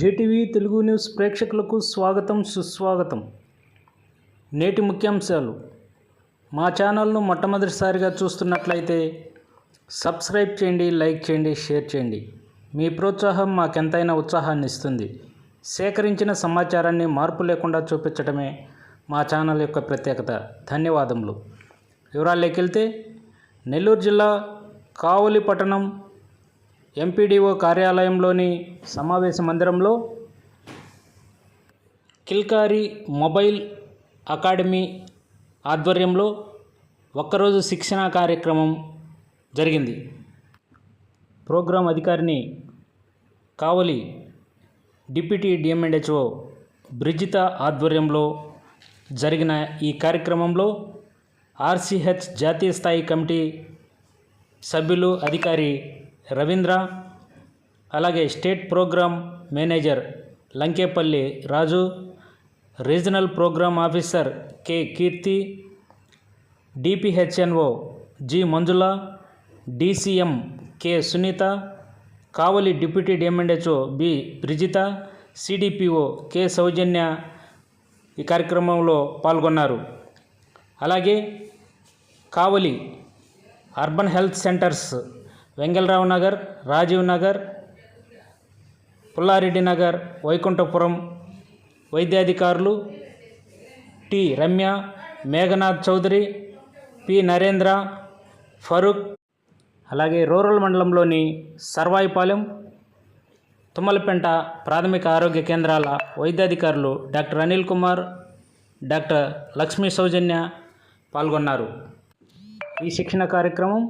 JTV Telugu news ప్రేక్షకులకు స్వాగతం సుస్వాగతం. నేటి ముఖ్యాంశాలు. మా ఛానల్ను మొట్టమొదటిసారిగా చూస్తున్నట్లయితే సబ్స్క్రైబ్ చేయండి లైక్ చేయండి షేర్ చేయండి. మీ ప్రోత్సాహం మాకెంతైనా ఉత్సాహాన్ని ఇస్తుంది. సేకరించిన సమాచారాన్ని మార్పు లేకుండా చూపించడమే మా ఛానల్ యొక్క ప్రత్యేకత. ధన్యవాదములు. వివరాల్లోకి వెళ్తే నెల్లూరు జిల్లా కావలి పట్టణం ఎంపీడీఓ కార్యాలయంలోని సమావేశ మందిరంలో కిల్కారి మొబైల్ అకాడమీ ఆధ్వర్యంలో ఒక్కరోజు శిక్షణ కార్యక్రమం జరిగింది. ప్రోగ్రాం అధికారిని కావలి డిప్యూటీ డిఎంఎండ్హెచ్ఓ బ్రిజిత ఆధ్వర్యంలో జరిగిన ఈ కార్యక్రమంలో ఆర్సీహెచ్ జాతీయ స్థాయి కమిటీ సభ్యులు అధికారి రవీంద్ర అలాగే state programme manager Lankepalli Raju regional programme officer K Keerthi DPHNO G Manjula DCM K Sunitha Kavali deputy D M and H O B Brijitha CDPO K Soujanya ఈ కార్యక్రమంలో పాల్గొన్నారు. అలాగే Kavali urban health centres Vengalrao Nagar Rajiv Nagar Pullareddy Nagar Vaikunthapuram వైద్యాధికారులు T. Ramya Meghanath Chowdary P. Narendra Farooq అలాగే rural మండలంలోని సర్వాయిపాలెం తుమ్మలపెంట ప్రాథమిక ఆరోగ్య కేంద్రాల వైద్యాధికారులు డాక్టర్ అనిల్ కుమార్ డాక్టర్ లక్ష్మీ సౌజన్య పాల్గొన్నారు. ఈ శిక్షణ కార్యక్రమం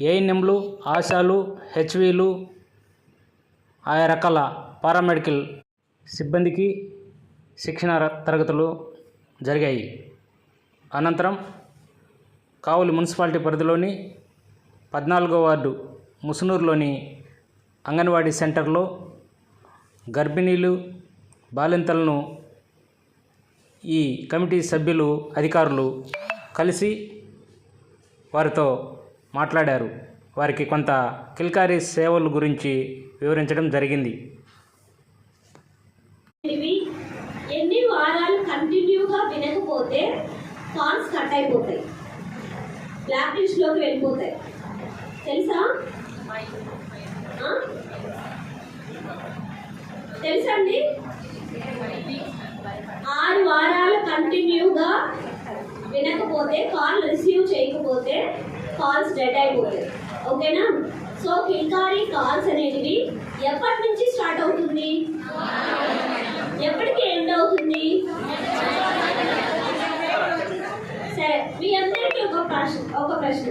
ఏఎన్ఎంలు ఆశాలు హెచ్వీలు ఆయా రకాల పారామెడికల్ సిబ్బందికి శిక్షణ తరగతులు జరిగాయి. అనంతరం కావులి మున్సిపాలిటీ పరిధిలోని పద్నాలుగో వార్డు ముసునూరులోని అంగన్వాడీ సెంటర్లో గర్భిణీలు బాలింతలను ఈ కమిటీ సభ్యులు అధికారులు కలిసి వారితో మాట్లాడారు. వారికి కొంత కిల్కారీ సేవల గురించి వివరించడం జరిగింది. ఎన్ని వారాలు కంటిన్యూగా వినకపోతే కాన్స్ కట్ అయిపోతాయి. బ్లాక్ లిస్ట్లోకి వెళ్ళిపోతాయి. తెలుసా? తెలుసండి? తెలుసా అండి ఆరు వారాలు కంటిన్యూగా వినకపోతే కాల్ కాల్స్ డెడ్ అయిపోతాయి ఓకేనా? సో కిల్కారీ కాల్స్ అనేటివి ఎప్పటి నుంచి స్టార్ట్ అవుతుంది? ఎప్పటికి ఎండ్ అవుతుంది? సరే మీ అందరికీ ఒక ప్రశ్న ఒక ప్రశ్న.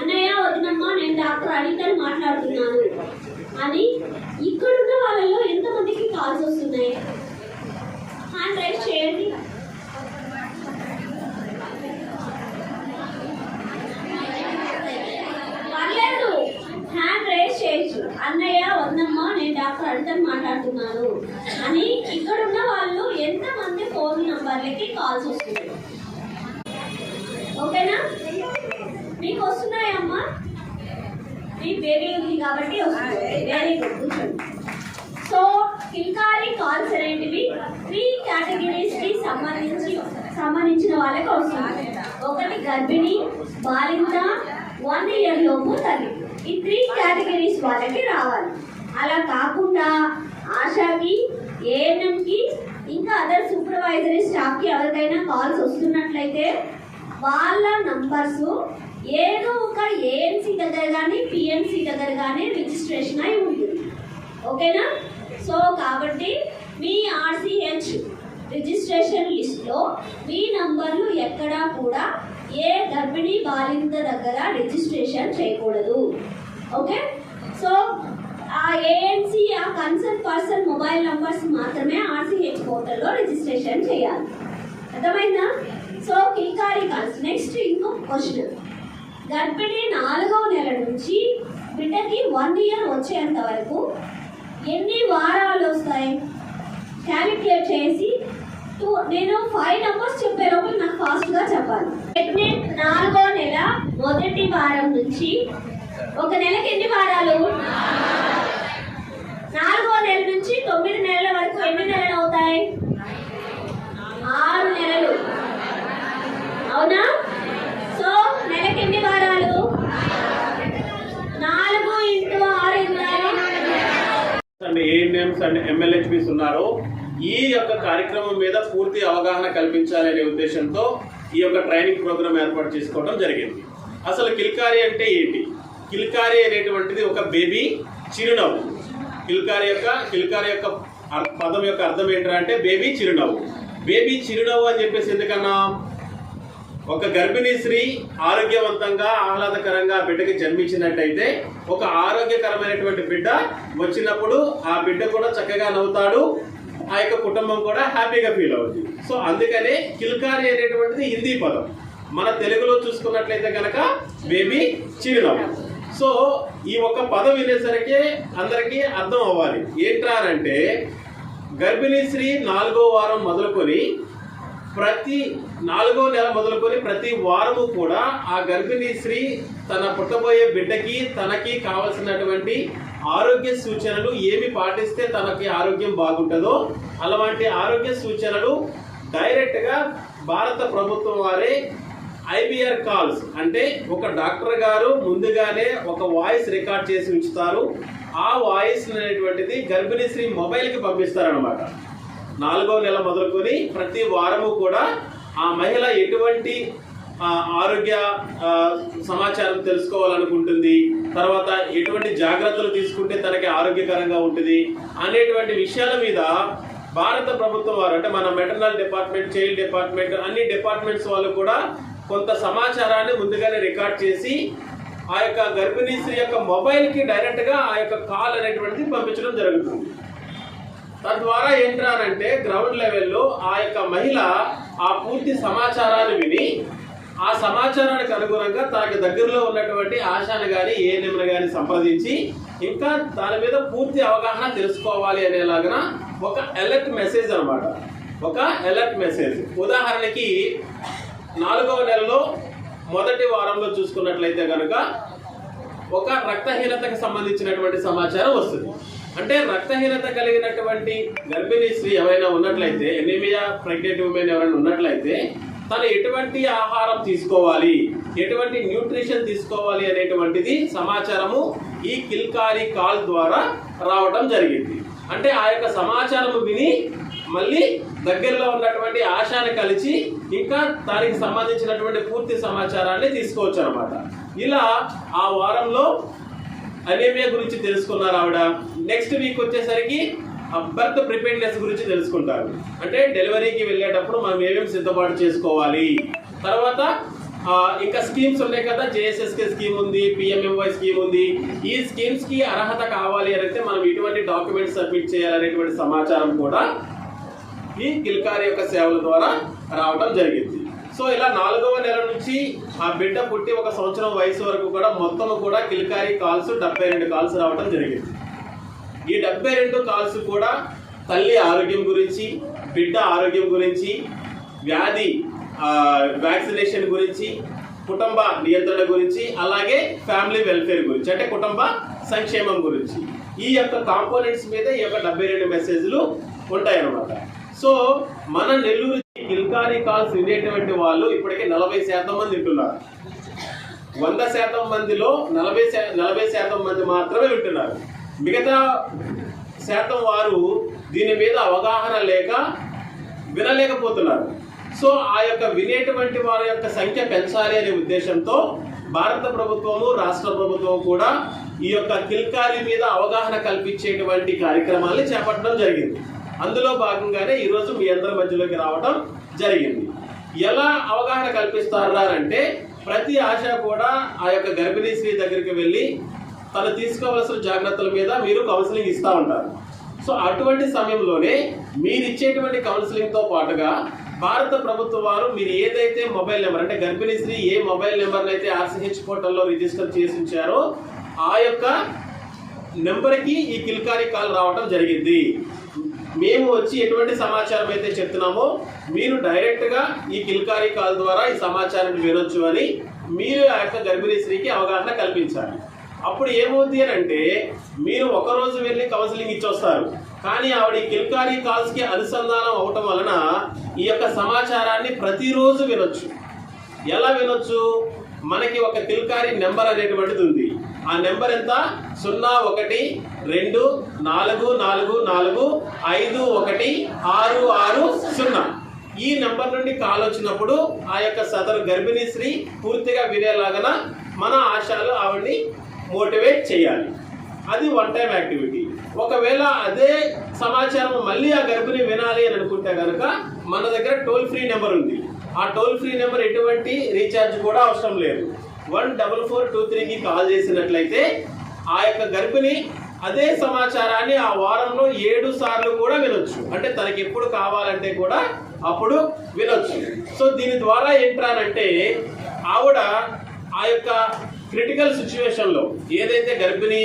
అన్నయ్య వదినమ్మ నేను డాక్టర్ అనితని మాట్లాడుతున్నాను. అని ఇక్కడున్న వాళ్ళలో ఎంతమందికి కాల్స్ వస్తున్నాయి? హ్యాండ్ రైస్ చేయండి పర్లేదు హ్యాండ్ రైస్ చేయొచ్చు అన్నయ్య వందమ్మా నేను డాక్టర్ అనితని మాట్లాడుతున్నాను అని ఇక్కడ ఉన్న వాళ్ళు ఎంతమంది ఫోన్ నంబర్లకి కాల్స్ వస్తున్నాయి. ఓకేనా? మీకు వస్తున్నాయమ్మా మీ బేబీ ఉంది కాబట్టి వస్తుంది. Very good so Kilkari calls అనేటివి త్రీ కేటగిరీస్కి సంబంధించి సంబంధించిన వాళ్ళకి వస్తుంది ఒకటి గర్భిణి బాలింత వన్ ఇయర్ లోపు తల్లి. ఈ త్రీ కేటగిరీస్ వాళ్ళకి రావాలి. అలా కాకుండా ఆశాకి ఏఎన్ఎంకి ఇంకా అదర్ సూపర్వైజరీ స్టాఫ్కి ఎవరికైనా కాల్స్ వస్తున్నట్లయితే వాళ్ళ నంబర్స్ ఏదో ఒక ఏఎన్సీ దగ్గర కానీ పిఎంసీ దగ్గర కానీ రిజిస్ట్రేషన్ అయి ఉంటుంది. ఓకేనా సో కాబట్టి మీ ఆర్సిహెచ్ రిజిస్ట్రేషన్ లిస్ట్లో మీ నంబర్లు ఎక్కడా కూడా ఏ గర్భిణీ బాలింత దగ్గర రిజిస్ట్రేషన్ చేయకూడదు. Okay? So uh ANC uh concern person mobile numbers మాత్రమే ఆర్సిహెచ్ పోర్టల్లో రిజిస్ట్రేషన్ చేయాలి. అర్థమైందా? సో కిల్కారీ కాల్స్ నెక్స్ట్ ఇంకో క్వశ్చన్ గర్భిణీ నాలుగవ నెల నుంచి బిడ్డకి వన్ ఇయర్ వచ్చేంత వరకు ఎన్ని వారాలు వస్తాయి? క్యాలిక్యులేట్ చేసి టూ నేను ఫైవ్ నెంబర్స్ చెప్పే నాకు ఫాస్ట్గా చెప్పాలి. ప్రెగ్నెంట్ నాలుగో నెల మొదటి వారం నుంచి ఒక నెలకి ఎన్ని వారాలు? నాలుగో నెల నుంచి తొమ్మిది నెలల వరకు ఎన్ని నెలలు అవుతాయి? ఆరు నెలలు. అవునా? సో నెలకి ఎన్ని వారాలు? నాలుగు ఇంటూ ఆరు ఎన్ని అండ్ నేమ్స్ అండ్ ఎమ్మెల్యే ఉన్నారు. ఈ యొక్క కార్యక్రమం మీద పూర్తి అవగాహన కల్పించాలనే ఉద్దేశంతో ఈ యొక్క ట్రైనింగ్ ప్రోగ్రామ్ ఏర్పాటు చేసుకోవడం జరిగింది. అసలు కిల్కారి అంటే ఏంటి? కిల్కారి అనేటువంటిది ఒక బేబీ చిరునవ్వు. కిల్కారి యొక్క కిల్కారి యొక్క పదం యొక్క అర్థం ఏంటంటే అంటే బేబీ చిరునవ్వు. బేబీ చిరునవ్వు అని చెప్పేసి ఎందుకన్నా? ఒక గర్భిణీ స్త్రీ ఆరోగ్యవంతంగా ఆహ్లాదకరంగా బిడ్డకి జన్మించినట్టయితే ఒక ఆరోగ్యకరమైనటువంటి బిడ్డ వచ్చినప్పుడు ఆ బిడ్డ కూడా చక్కగా నవ్వుతాడు ఆ యొక్క కుటుంబం కూడా హ్యాపీగా ఫీల్ అవుతుంది సో అందుకనే కిల్కారి అనేటువంటిది హిందీ పదం. మన తెలుగులో చూసుకున్నట్లయితే కనుక బేబీ చిరునవ్వు. సో ఈ ఒక్క పదం వినేసరికి అందరికీ అర్థం అవ్వాలి. ఏంటారంటే గర్భిణీ స్త్రీ నాలుగో వారం మొదలుకొని ప్రతి నాలుగో నెల మొదలుకొని ప్రతి వారము కూడా ఆ గర్భిణీ స్త్రీ తన పుట్టబోయే బిడ్డకి తనకి కావలసినటువంటి ఆరోగ్య సూచనలు ఏమి పాటిస్తే తనకి ఆరోగ్యం బాగుంటుందో అలాంటి ఆరోగ్య సూచనలు డైరెక్ట్గా భారత ప్రభుత్వం వారే ఐబిఆర్ కాల్స్ అంటే ఒక డాక్టర్ గారు ముందుగానే ఒక వాయిస్ రికార్డ్ చేసి ఉంచుతారు. ఆ వాయిస్ అనేటువంటిది గర్భిణీ స్త్రీ మొబైల్కి పంపిస్తారనమాట నాలుగో నెల మొదలుకొని ప్రతి వారము కూడా ఆ మహిళ ఎటువంటి ఆరోగ్య సమాచారం తెలుసుకోవాలనుకుంటుంది. తర్వాత ఎటువంటి జాగ్రత్తలు తీసుకుంటే తనకి ఆరోగ్యకరంగా ఉంటుంది అనేటువంటి విషయాల మీద భారత ప్రభుత్వం వారు అంటే మన మెటర్నల్ డిపార్ట్మెంట్ చైల్డ్ డిపార్ట్మెంట్ అన్ని డిపార్ట్మెంట్స్ వాళ్ళు కూడా కొంత సమాచారాన్ని ముందుగానే రికార్డ్ చేసి ఆ యొక్క గర్భిణీ స్త్రీ యొక్క మొబైల్కి డైరెక్ట్గా ఆ యొక్క కాల్ అనేటువంటిది పంపించడం జరుగుతుంది. తద్వారా ఏంటంటే గ్రౌండ్ లెవెల్లో ఆ యొక్క మహిళ ఆ పూర్తి సమాచారాన్ని విని ఆ సమాచారానికి అనుగుణంగా తనకి దగ్గరలో ఉన్నటువంటి ఆశాను కానీ ఏఎన్ఎంను కానీ సంప్రదించి ఇంకా దాని మీద పూర్తి అవగాహన తెలుసుకోవాలి అనేలాగన ఒక అలర్ట్ మెసేజ్ అనమాట ఒక అలర్ట్ మెసేజ్ ఉదాహరణకి నాలుగవ నెలలో మొదటి వారంలో చూసుకున్నట్లయితే కనుక ఒక రక్తహీనతకు సంబంధించినటువంటి సమాచారం వస్తుంది. అంటే రక్తహీనత కలిగినటువంటి గర్భిణీ స్త్రీ ఎవరైనా ఉన్నట్లయితే ఎనిమియా ప్రెగ్నెంట్ ఉమెన్ ఎవరైనా ఉన్నట్లయితే తను ఎటువంటి ఆహారం తీసుకోవాలి? ఎటువంటి న్యూట్రిషన్ తీసుకోవాలి అనేటువంటిది సమాచారము ఈ కిల్కారి కాల్ ద్వారా రావటం జరిగింది. అంటే ఆ యొక్క సమాచారము విని మళ్ళీ దగ్గరలో ఉన్నటువంటి ఆశాని కలిసి ఇంకా దానికి సంబంధించినటువంటి పూర్తి సమాచారాన్ని తీసుకోవచ్చు అనమాట ఇలా ఆ వారంలో అనేమియా గురించి తెలుసుకున్నారు ఆవిడ? నెక్స్ట్ వీక్ వచ్చేసరికి బర్త్ ప్రిపేర్నెస్ గురించి తెలుసుకుంటారు. అంటే డెలివరీకి వెళ్ళేటప్పుడు మనం ఏమేమి సిద్ధపాటు చేసుకోవాలి? తర్వాత ఇంకా స్కీమ్స్ ఉన్నాయి కదా జేఎస్ఎస్కే స్కీమ్ ఉంది పిఎంఎంవై స్కీమ్ ఉంది. ఈ స్కీమ్స్కి అర్హత కావాలి అని మనం ఇటువంటి డాక్యుమెంట్స్ సబ్మిట్ చేయాలనేటువంటి సమాచారం కూడా ఈ కిల్కారి యొక్క సేవల ద్వారా రావడం జరిగింది. సో ఇలా నాలుగవ నెల నుంచి ఆ బిడ్డ పుట్టి ఒక సంవత్సరం వయసు వరకు కూడా మొత్తం కూడా కిల్కారీ కాల్స్ డెబ్బై రెండు కాల్స్ రావడం జరిగింది. ఈ డెబ్బై రెండు కాల్స్ కూడా తల్లి ఆరోగ్యం గురించి బిడ్డ ఆరోగ్యం గురించి వ్యాధి వ్యాక్సినేషన్ గురించి కుటుంబ నియంత్రణ గురించి అలాగే ఫ్యామిలీ వెల్ఫేర్ గురించి అంటే కుటుంబ సంక్షేమం గురించి. ఈ యొక్క కాంపోనెంట్స్ మీద ఈ యొక్క డెబ్బై రెండు మెసేజ్లు ఉంటాయన్నమాట. సో మన నెల్లూరు కిల్కారీ కాల్స్ వినేటువంటి వాళ్ళు ఇప్పటికే నలభై శాతం మంది వింటున్నారు. వంద శాతం మందిలో నలభై శా- నలభై శాతం మంది మాత్రమే వింటున్నారు. మిగతా శాతం వారు దీని మీద అవగాహన లేక వినలేకపోతున్నారు. సో ఆ యొక్క వినేటువంటి వారి యొక్క సంఖ్య పెంచాలి అనే ఉద్దేశంతో భారత ప్రభుత్వము రాష్ట్ర ప్రభుత్వం కూడా ఈ యొక్క కిల్కారి మీద అవగాహన కల్పించేటువంటి కార్యక్రమాల్ని చేపట్టడం జరిగింది. అందులో భాగంగానే ఈరోజు మీ అందరి మధ్యలోకి రావడం జరిగింది. ఎలా అవగాహన కల్పిస్తారా అంటే ప్రతి ఆశ కూడా ఆ యొక్క గర్భిణీ స్త్రీ దగ్గరికి వెళ్ళి తను తీసుకోవాల్సిన జాగ్రత్తల మీద మీరు కౌన్సిలింగ్ ఇస్తూ ఉంటారు. సో అటువంటి సమయంలోనే మీరు ఇచ్చేటువంటి కౌన్సిలింగ్తో పాటుగా భారత ప్రభుత్వం వారు మీరు ఏదైతే మొబైల్ నెంబర్ అంటే గర్భిణీ స్త్రీ ఏ మొబైల్ నెంబర్ని అయితే ఆర్సిహెచ్ పోర్టల్లో రిజిస్టర్ చేసి ఉంచారో ఆ యొక్క నెంబర్కి ఈ కిల్కారి కాల్ రావడం జరిగింది. మేము వచ్చి ఎటువంటి సమాచారం అయితే చెప్తున్నామో మీరు డైరెక్ట్గా ఈ కిల్కారి కాల్ ద్వారా ఈ సమాచారాన్ని వినొచ్చు అని మీరు ఆ యొక్క గర్భిణీ స్త్రీకి అవగాహన కల్పించాలి. అప్పుడు ఏమవుద్ది అని అంటే మీరు ఒక రోజు వెళ్ళి కౌన్సిలింగ్ ఇచ్చొస్తారు. కానీ ఆవిడ కిల్కారీ కాల్స్కి అనుసంధానం అవటం వలన ఈ యొక్క సమాచారాన్ని ప్రతిరోజు వినొచ్చు. ఎలా వినొచ్చు? మనకి ఒక కిల్కారీ నెంబర్ అనేటువంటిది ఉంది. ఆ నెంబర్ ఎంత? సున్నా ఒకటి రెండు నాలుగు నాలుగు నాలుగు ఐదు ఒకటి ఆరు ఆరు సున్నా. ఈ నెంబర్ నుండి కాల్ వచ్చినప్పుడు ఆ యొక్క సదరు గర్భిణీ స్త్రీ పూర్తిగా వినేలాగన మన ఆశాలు ఆవిడ్ని మోటివేట్ చేయాలి. అది వన్ టైం యాక్టివిటీ ఒకవేళ అదే సమాచారం మళ్ళీ ఆ గర్భిణి వినాలి అని అనుకుంటే కనుక మన దగ్గర టోల్ ఫ్రీ నెంబర్ ఉంది. ఆ టోల్ ఫ్రీ నెంబర్ ఎటువంటి రీఛార్జ్ కూడా అవసరం లేదు. వన్ డబల్ ఫోర్ టూ త్రీకి కాల్ చేసినట్లయితే ఆ యొక్క గర్భిణి అదే సమాచారాన్ని ఆ వారంలో ఏడు సార్లు కూడా వినొచ్చు. అంటే తనకి ఎప్పుడు కావాలంటే కూడా అప్పుడు వినొచ్చు. సో దీని ద్వారా ఏంట్రానంటే ఆవిడ ఆ యొక్క క్రిటికల్ సిచ్యువేషన్లో ఏదైతే గర్భిణీ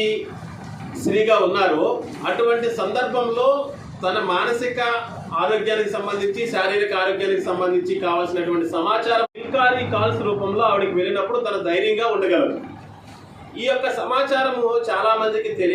స్త్రీగా ఉన్నారో అటువంటి సందర్భంలో తన మానసిక ఆరోగ్యానికి సంబంధించి శారీరక ఆరోగ్యానికి సంబంధించి కావాల్సినటువంటి సమాచారం ఇన్కారీ కాల్స్ రూపంలో ఆవిడకి వెళ్ళినప్పుడు తన ధైర్యంగా ఉండగలదు. ఈ యొక్క సమాచారము చాలా మందికి తెలియ